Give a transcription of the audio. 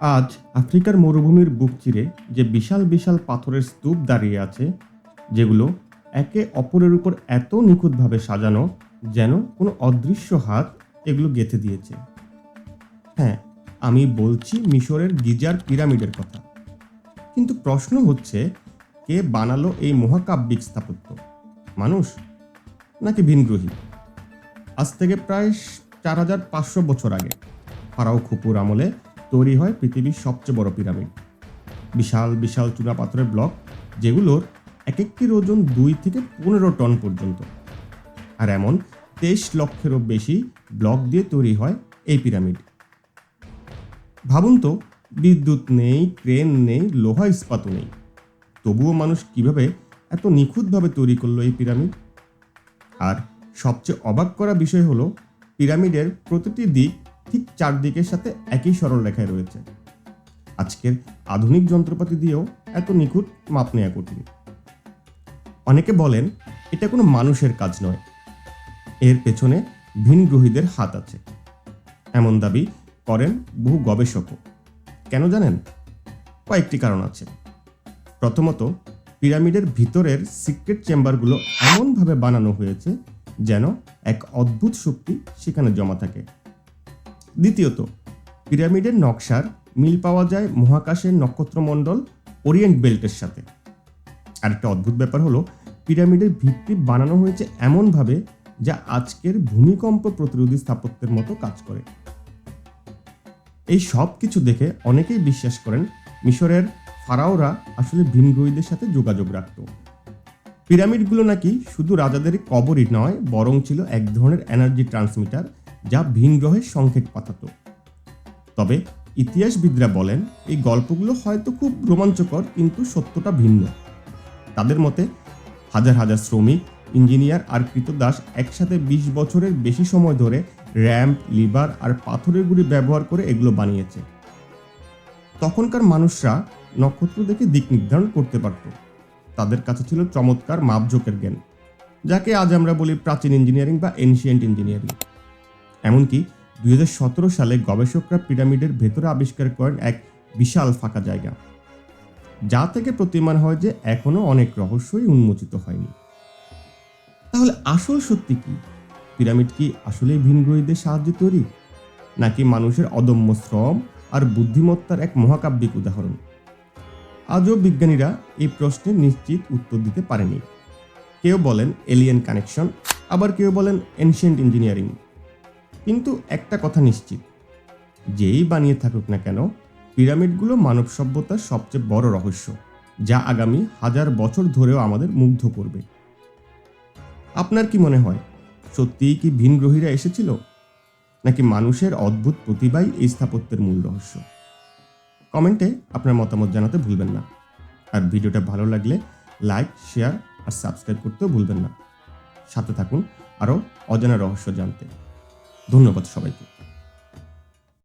আজ আফ্রিকার মরুভূমির বুক চিরে যে বিশাল বিশাল পাথরের স্তূপ দাঁড়িয়ে আছে, যেগুলো একে অপরের উপর এত নিখুঁতভাবে সাজানো যেন কোনো অদৃশ্য হাত এগুলো গেঁথে দিয়েছে। হ্যাঁ আমি বলছি মিশরের গিজার পিরামিডের কথা। কিন্তু প্রশ্ন হচ্ছে, কে বানালো এই মহাকাব্যিক স্থাপত্য? মানুষ নাকি ভিনগ্রহী? আজ থেকে প্রায় চার হাজার পাঁচশো বছর আগে ফারাও খুপুর আমলে তৈরি হয় পৃথিবীর সবচেয়ে বড় পিরামিড। বিশাল বিশাল চুনাপাথরের ব্লক, যেগুলোর এক একটির ওজন দুই থেকে পনেরো টন পর্যন্ত। আর এমন তেইশ লক্ষেরও বেশি ব্লক দিয়ে তৈরি হয় এই পিরামিড। ভাবুন তো, বিদ্যুৎ নেই ক্রেন নেই, লোহা ইস্পাতও নেই। তবুও মানুষ কীভাবে এত নিখুঁতভাবে তৈরি করল এই পিরামিড? আর সবচেয়ে অবাক করা বিষয় হলো, পিরামিডের প্রতিটি দিক ঠিক চারদিকের সাথে একই সরল রেখায় রয়েছে। আজকের আধুনিক যন্ত্রপাতি দিয়েও এত নিখুঁত মাপ নেওয়া কঠিন। অনেকে বলেন, এটা কোনো মানুষের কাজ নয়। এর পেছনে ভিনগ্রহীদের হাত আছে। এমন দাবি করেন বহু গবেষকও। কেন জানেন? কয়েকটি কারণ আছে। প্রথমত, পিরামিডের ভিতরের সিক্রেট চেম্বারগুলো এমনভাবে বানানো হয়েছে যেন এক অদ্ভুত শক্তি সেখানে জমা থাকে। দ্বিতীয়ত, পিরামিডের নকশার মিল পাওয়া যায় মহাকাশের নক্ষত্রমণ্ডল ওরিয়েন্ট বেল্টের সাথে। আরেকটা অদ্ভুত ব্যাপার হলো, পিরামিডের ভিত্তি বানানো হয়েছে এমনভাবে যা আজকের ভূমিকম্প প্রতিরোধী স্থাপত্যের মতো কাজ করে। এই সব কিছু দেখে অনেকেই বিশ্বাস করেন মিশরের ফারাওরা আসলে ভিনগ্রহীদের সাথে যোগাযোগ রাখত। পিরামিডগুলো নাকি শুধু রাজাদের কবরই নয়, বরং ছিল এক ধরনের এনার্জি ট্রান্সমিটার যা ভিন গ্রহের সংকেত পাঠাতো। তবে ইতিহাসবিদরা বলেন, এই গল্পগুলো হয়তো খুব রোমাঞ্চকর, কিন্তু সত্যটা ভিন্ন। তাদের মতে, হাজার হাজার শ্রমিক, ইঞ্জিনিয়ার আর কৃতদাস একসাথে বিশ বছরের বেশি সময় ধরে র্যাম্প, লিভার আর পাথরের গুঁড়ি ব্যবহার করে এগুলো বানিয়েছে। তখনকার মানুষরা নক্ষত্র দেখে দিক নির্ধারণ করতে পারত। তাদের কাছে ছিল চমৎকার মাপজোকের জ্ঞান, যাকে আজ আমরা বলি প্রাচীন ইঞ্জিনিয়ারিং বা এনশিয়েন্ট ইঞ্জিনিয়ারিং। এমনকি দুই হাজার সতেরো সালে গবেষকরা পিরামিডের ভেতরে আবিষ্কার করেন এক বিশাল ফাঁকা জায়গা, যা থেকে প্রতিমান হয় যে এখনও অনেক রহস্যই উন্মোচিত হয়নি। তাহলে আসল সত্যি কি? পিরামিড কি আসলেই ভিনগ্রহীদের সাহায্যে তৈরি? নাকি মানুষের অদম্য শ্রম আর বুদ্ধিমত্তার এক মহাকাব্যিক উদাহরণ? আজও বিজ্ঞানীরা এই প্রশ্নের নিশ্চিত উত্তর দিতে পারেনি। কেউ বলেন এলিয়েন কানেকশন, আবার কেউ বলেন এনশিয়েন্ট ইঞ্জিনিয়ারিং। কিন্তু একটা কথা নিশ্চিত, যেই বানিয়ে থাকুক না কেন, পিরামিডগুলো মানব সভ্যতার সবচেয়ে বড় রহস্য, যা আগামী হাজার বছর ধরেও আমাদের মুগ্ধ করবে। আপনার কি মনে হয়, সত্যিই কি ভিনগ্রহীরা এসেছিল? নাকি মানুষের অদ্ভুত প্রতিভাই এই স্থাপত্যের মূল রহস্য? কমেন্টে আপনার মতামত জানাতে ভুলবেন না। আর ভিডিওটা ভালো লাগলে লাইক, শেয়ার আর সাবস্ক্রাইব করতেও ভুলবেন না। সাথে থাকুন আরও অজানা রহস্য জানতে। ধন্যবাদ সবাইকে।